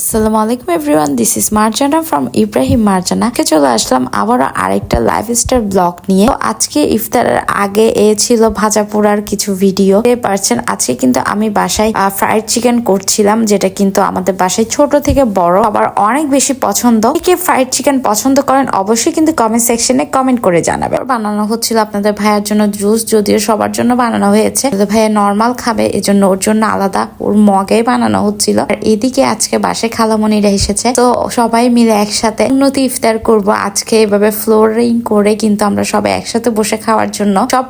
আসসালামু আলাইকুম everyone this is Marjana from Ibrahim Marjana কে চলে আসলাম আবারও আরেকটা লাইফ স্টাইল ব্লগ নিয়ে। তো আজকে ইফতারের আগে এ ছিল ভাজা পোড়ার কিছু ভিডিও পারছেন, আজকে কিন্তু আমি বাসায় ফ্রাইড চিকেন করছিলাম, যেটা কিন্তু আমাদের বাসায় ছোট থেকে বড়, আবার অনেক বেশি পছন্দ। কে ফ্রাইড চিকেন পছন্দ করেন, অবশ্যই কিন্তু কমেন্ট সেকশনে কমেন্ট করে জানাবে বানানো হচ্ছিল আপনাদের ভাইয়ের জন্য জুস যদিও সবার জন্য বানানো হয়েছে। ভাইয়া নর্মাল খাবে, এজন্য ওর জন্য আলাদা, ওর মগে বানানো হচ্ছিল। আর এদিকে আজকে বাসে খালামণিরা এসেছে। তো সবাই মিলে একসাথে উন্নতি ইফতার করব আজকে। এভাবে ফ্লোরিং করে কিন্তু আমরা সবাই একসাথে বসে খাওয়ার জন্য সব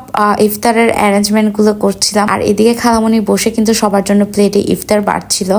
ইফতারের অ্যারেঞ্জমেন্টগুলো করছিলাম। আর এদিকে খালামণি বসে কিন্তু সবার জন্য প্লেটে ইফতার বাড়ছিল।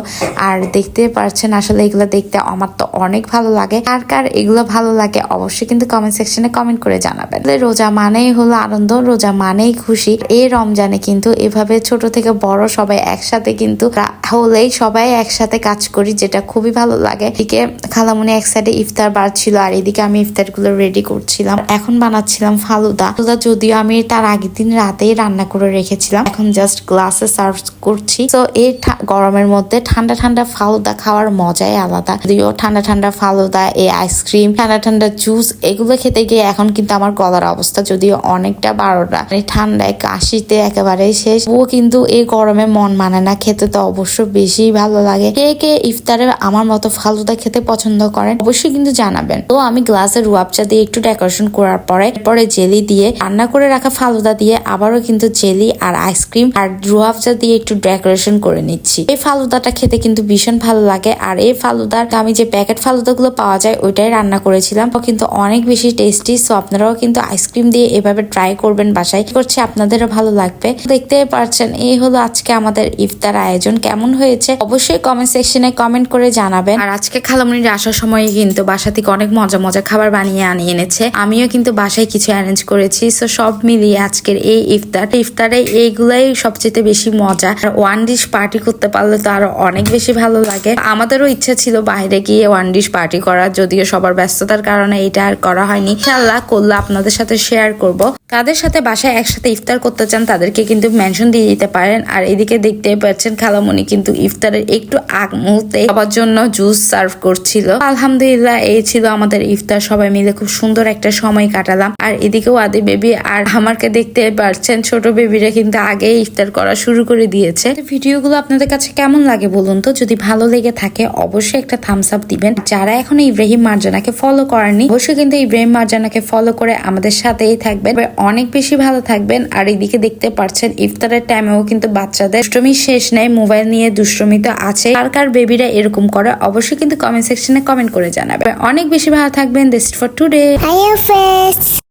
আর দেখতে পারছেন আসলে এগুলো দেখতে আমার তো অনেক ভালো লাগে। কার কার এগুলো ভালো লাগে অবশ্যই কিন্তু কমেন্ট সেকশনে কমেন্ট করে জানাবেন। রোজা মানেই হলো আনন্দ, রোজা মানেই খুশি। এই রমজানে কিন্তু এভাবে ছোট থেকে বড় সবাই একসাথে কিন্তু হলেই সবাই একসাথে কাজ করি যেটা খুবই ভালো লাগে। এদিকে খালামুনি এক সাইডে ইফতার বার ছিল আর এদিকে আমি ইফতারগুলো রেডি করছিলাম। এখন বানাচ্ছিলাম ফালুদা। ফালুদা যদিও আমি তার আগের দিন রাতেই রান্না করে রেখেছিলাম। এখন জাস্ট গ্লাসে সার্ভ করছি। তো এই গরমের মধ্যে ঠান্ডা ঠান্ডা ফালুদা খাওয়ার মজাই আলাদা। যদিও ঠান্ডা ঠান্ডা ফালুদা, এই আইসক্রিম ঠান্ডা ঠান্ডা জুস এগুলো খেতে গিয়ে এখন কিন্তু আমার গলার অবস্থা যদিও অনেকটা বারোটা। মানে ঠান্ডায় কাশিতে একেবারে শেষ। ও কিন্তু এই গরমে মন মানে না, খেতে তো অবশ্য বেশি ভালো লাগে। কে কে ইফতারে আমার মতো ফালুদা খেতে পছন্দ করেন অবশ্যই কিন্তু জানাবেন। তো আমি গ্লাসে রুয়াবচা দিয়ে একটু ডেকোরেশন করার পরে পরে জেলি দিয়ে রান্না করে রাখা ফালুদা দিয়ে আবারও কিন্তু জেলি আর আইসক্রিম আর রুয়াবচা দিয়ে একটু ডেকোরেশন করে নিচ্ছি। এই ফালুদাটা খেতে কিন্তু ভীষণ ভালো লাগে। আর এই ফালুদার আমি যে প্যাকেট ফালুদা গুলো পাওয়া যায়, ওইটাই রান্না করেছিলাম। কিন্তু অনেক বেশি টেস্টি সো আপনারাও কিন্তু আইসক্রিম দিয়ে এভাবে ট্রাই করবেন বাসায়। করছে আপনাদেরও ভালো লাগবে। দেখতেই পারছেন এই হলো আজকে আমাদের ইফতার আয়োজন। কেমন হয়েছে? অবশ্যই কমেন্ট সেকশনে কমেন্ট করে জানাবেন। আর আজকে খালামুনির আসার সময় কিন্তু বাসা থেকে অনেক মজা মজা খাবার বানিয়ে আনিয়ে এনেছে। আমিও কিন্তু বাসায় কিছু অ্যারেঞ্জ করেছি। সো সব মিলিয়ে আজকের এই ইফতার, ইফতারে এইগুলাই সবচেয়ে বেশি মজা। আর ওয়ান ডিশ পার্টি করতে পারলে তো আরও অনেক বেশি ভালো লাগে। আমাদেরও ইচ্ছা ছিল বাইরে গিয়ে ওয়ান ডিশ পার্টি করার, যদিও সবার ব্যস্ততার কারণে এটা আর করা হয়নি। ইনশাল্লাহ করলে আপনাদের সাথে শেয়ার করব। কাদের সাথে বাসায় একসাথে ইফতার করতে চান তাদেরকে কিন্তু মেনশন দিয়ে দিতে পারেন। আর এদিকে দেখতে পাচ্ছেন খালামণি কিন্তু ইফতারের একটু আগ মুহূর্তে সবার জন্য জুস সার্ভ করছিল। আলহামদুলিল্লাহ, এই ছিল আমাদের ইফতার। সবাই মিলে খুব সুন্দর একটা সময় কাটালাম। আর এদিকেও আদি বেবি আর আমাকে দেখতে পারছেন ছোট বেবিরা কিন্তু আগে ইফতার করা শুরু করে দিয়েছে। ভিডিওগুলো আপনাদের কাছে কেমন লাগে বলুন তো? যদি ভালো লেগে থাকে, অবশ্যই একটা থামস আপ দিবেন। যারা এখনও ইব্রাহিম মার্জানাকে ফলো করেননি, অবশ্যই কিন্তু ইব্রাহিম মার্জানাকে ফলো করে আমাদের সাথেই থাকবেন। অনেক বেশি ভালো থাকবেন, আর এদিকে দেখতে পারছেন ইফতারের টাইমেও কিন্তু বাচ্চাদের দুষ্টমি শেষ নেই মোবাইল নিয়ে দুষ্টমি তো আছে। কার কার বেবিরা এরকম করে, অবশ্যই কিন্তু কমেন্ট সেকশনে কমেন্ট করে জানাবে অনেক বেশি ভালো থাকবেন দিস ফর টুডে.